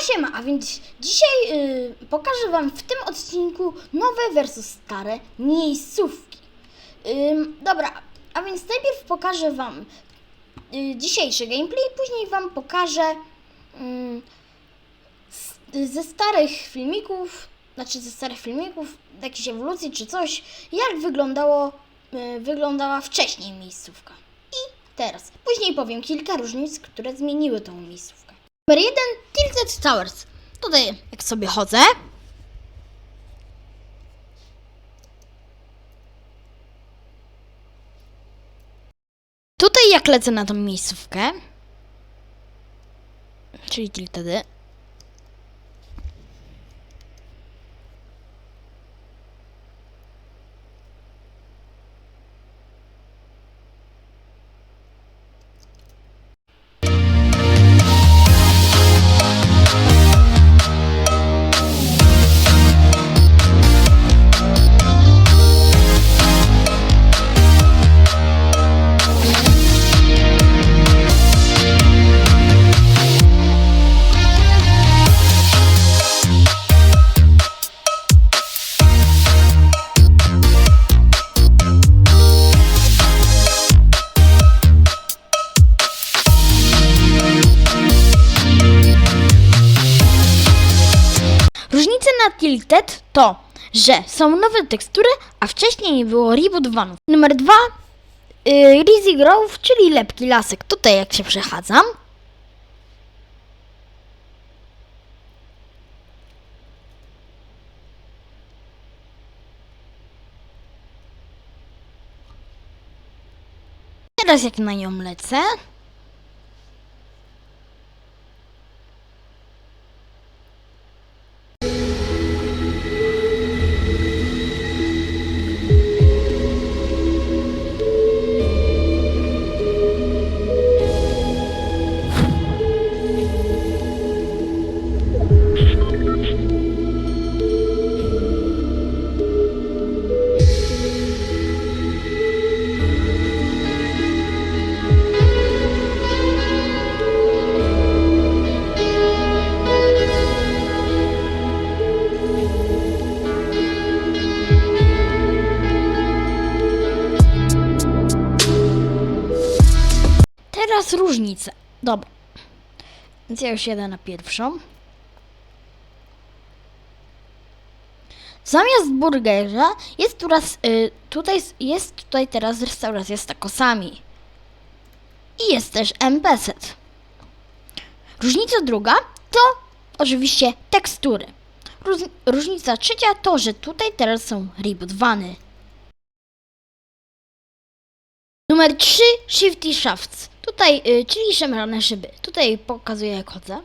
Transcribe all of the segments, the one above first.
siema, a więc dzisiaj y, pokażę Wam w tym odcinku nowe versus stare miejscówki. Ym, dobra, a więc najpierw pokażę Wam y, dzisiejszy gameplay, później Wam pokażę z, ze starych filmików, znaczy ze starych filmików, jakiejś ewolucji czy coś, jak wyglądało, y, wyglądała wcześniej miejscówka. I teraz. Później powiem kilka różnic, które zmieniły tą miejscówkę. Numer jeden Tilted Towers. Tutaj jak sobie chodzę. Tutaj jak lecę na tą miejscówkę. Czyli Tiltedy. Na Tilted to, że są nowe tekstury, a wcześniej nie było reboot vanów. Numer dwa yy, Rizzy Grove, czyli lepki lasek. Tutaj jak się przechadzam. Teraz jak na nią lecę. Teraz różnice. Dobra. Więc ja już jedę na pierwszą. Zamiast burgerza jest teraz, y, tutaj, jest tutaj teraz restauracja z takosami. I jest też MPZ. Różnica druga to oczywiście tekstury. Róż, różnica trzecia to, że tutaj teraz są reboot Numer 3 Shifty Shafts. Tutaj, y, czyli szemrane szyby. Tutaj pokazuję jak chodzę.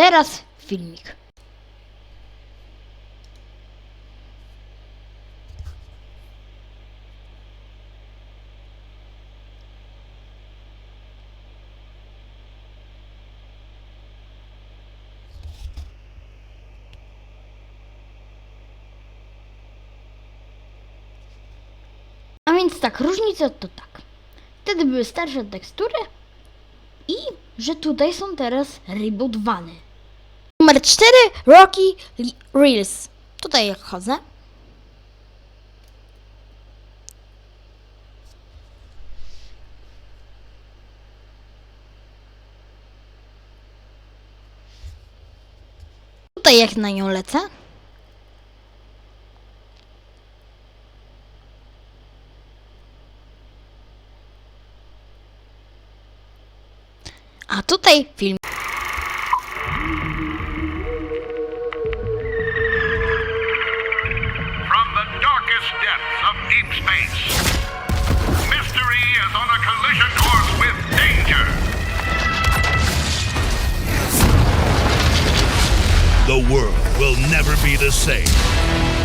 Teraz filmik. A więc tak, różnice to tak. Wtedy były starsze tekstury i że tutaj są teraz reboot. Numer 4 Rocky Reels. Tutaj jak chodzę. Tutaj jak na nią lecę. A tutaj film. The world will never be the same.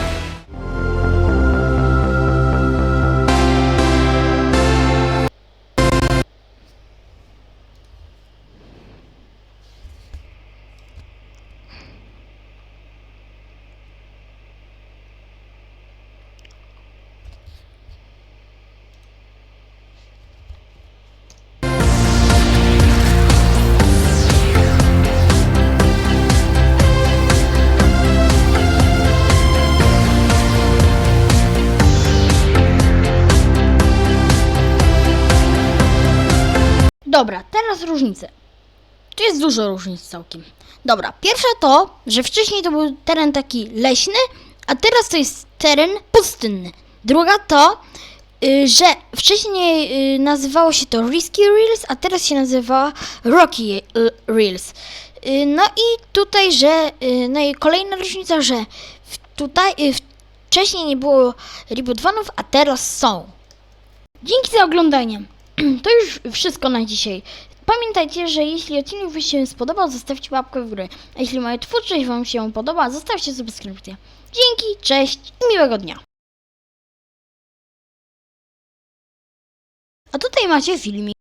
Dobra, teraz różnice. Tu jest dużo różnic całkiem. Dobra, pierwsza to, że wcześniej to był teren taki leśny, a teraz to jest teren pustynny. Druga to, y, że wcześniej y, nazywało się to Risky Reels, a teraz się nazywa Rocky y, Reels. No i tutaj, że, y, no i kolejna różnica, że w, tutaj wcześniej nie było rebootwanów, a teraz są. Dzięki za oglądanie. To już wszystko na dzisiaj. Pamiętajcie, że jeśli odcinek Wam się spodobał, zostawcie łapkę w górę. A jeśli moja twórczość Wam się podoba, zostawcie subskrypcję. Dzięki, cześć i miłego dnia. A tutaj macie filmik.